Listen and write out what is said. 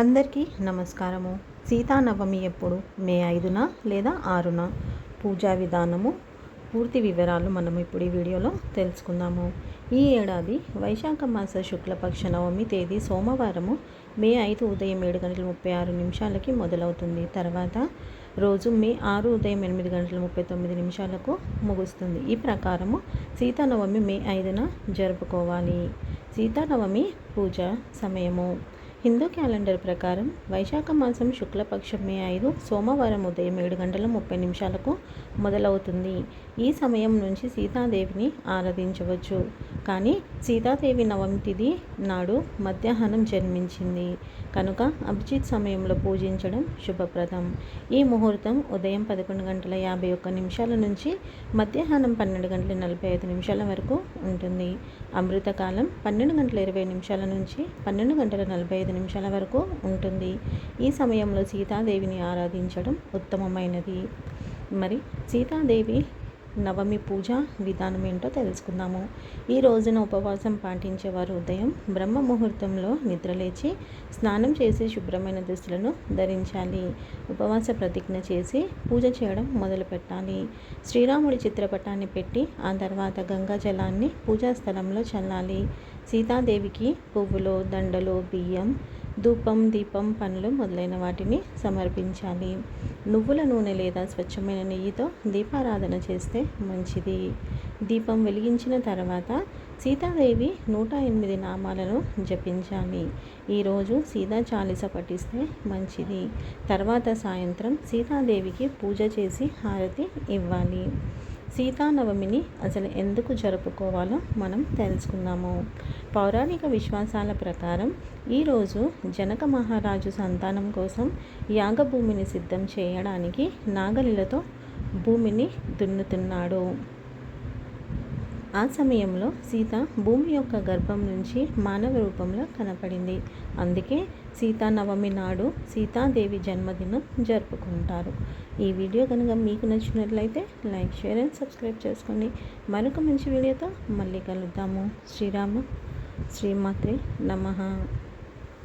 అందరికీ నమస్కారము. సీతానవమి ఎప్పుడు? మే ఐదున లేదా ఆరున? పూజా విధానము పూర్తి వివరాలు మనం ఇప్పుడు ఈ వీడియోలో తెలుసుకుందాము. ఈ ఏడాది వైశాఖ మాస శుక్లపక్ష నవమి తేదీ సోమవారము మే ఐదు ఉదయం ఏడు గంటల ముప్పై ఆరు నిమిషాలకి మొదలవుతుంది. తర్వాత రోజు మే ఆరు ఉదయం ఎనిమిది గంటల ముప్పై తొమ్మిది నిమిషాలకు ముగుస్తుంది. ఈ ప్రకారము సీతానవమి మే ఐదున జరుపుకోవాలి. సీతానవమి పూజ సమయము. హిందూ క్యాలెండర్ ప్రకారం వైశాఖ మాసం శుక్లపక్షం మే ఐదు సోమవారం ఉదయం ఏడు గంటల ముప్పై నిమిషాలకు మొదలవుతుంది. ఈ సమయం నుంచి సీతాదేవిని ఆరాధించవచ్చు. కానీ సీతాదేవి నవమి తిథి నాడు మధ్యాహ్నం జన్మించింది. కనుక అభిజిత్ సమయంలో పూజించడం శుభప్రదం. ఈ ముహూర్తం ఉదయం పదకొండు గంటల యాభై ఒక్క నిమిషాల నుంచి మధ్యాహ్నం పన్నెండు గంటల నలభై ఐదు నిమిషాల వరకు ఉంటుంది. అమృతకాలం పన్నెండు గంటల ఇరవై నిమిషాల నుంచి పన్నెండు గంటల నలభై ఐదు నిమిషాల వరకు ఉంటుంది. ఈ సమయంలో సీతాదేవిని ఆరాధించడం ఉత్తమమైనది. మరి సీతాదేవి నవమి పూజ విధానం ఏంటో తెలుసుకుందాము. ఈ రోజున ఉపవాసం పాటించేవారు ఉదయం బ్రహ్మ ముహూర్తంలో నిద్రలేచి స్నానం చేసి శుభ్రమైన దుస్తులను ధరించాలి. ఉపవాస ప్రతిజ్ఞ చేసి పూజ చేయడం మొదలు పెట్టాలి. శ్రీరాముడి చిత్రపటాన్ని పెట్టి ఆ తర్వాత గంగా జలాన్ని పూజా స్థలంలో చల్లాలి. సీతాదేవికి పువ్వులు దండలు బియ్యం ధూపం దీపం పండ్లు మొదలైన వాటిని సమర్పించాలి. నువ్వుల నూనె లేదా స్వచ్ఛమైన నెయ్యితో దీపారాధన చేస్తే మంచిది. దీపం వెలిగించిన తర్వాత సీతాదేవి నూట ఎనిమిది నామాలను జపించాలి. ఈరోజు సీతా చాలీస పఠిస్తే మంచిది. తర్వాత సాయంత్రం సీతాదేవికి పూజ చేసి హారతి ఇవ్వాలి. సీతానవమిని అసలు ఎందుకు జరుపుకోవాలో మనం తెలుసుకుందాము. పౌరాణిక విశ్వాసాల ప్రకారం ఈరోజు జనక మహారాజు సంతానం కోసం యాగభూమిని సిద్ధం చేయడానికి నాగలిలతో భూమిని దున్నుతున్నాడు. ఆ సమయంలో సీత భూమి యొక్క గర్భం నుంచి మానవ రూపంలో కనపడింది. అందుకే సీతానవమి నాడు సీతాదేవి జన్మదినం జరుపుకుంటారు. ఈ వీడియో కనుక మీకు నచ్చినట్లయితే లైక్ షేర్ అండ్ సబ్స్క్రైబ్ చేసుకోండి. మరొక మంచి వీడియోతో మళ్ళీ కలుద్దాము. శ్రీరామ శ్రీమాత్రి నమ.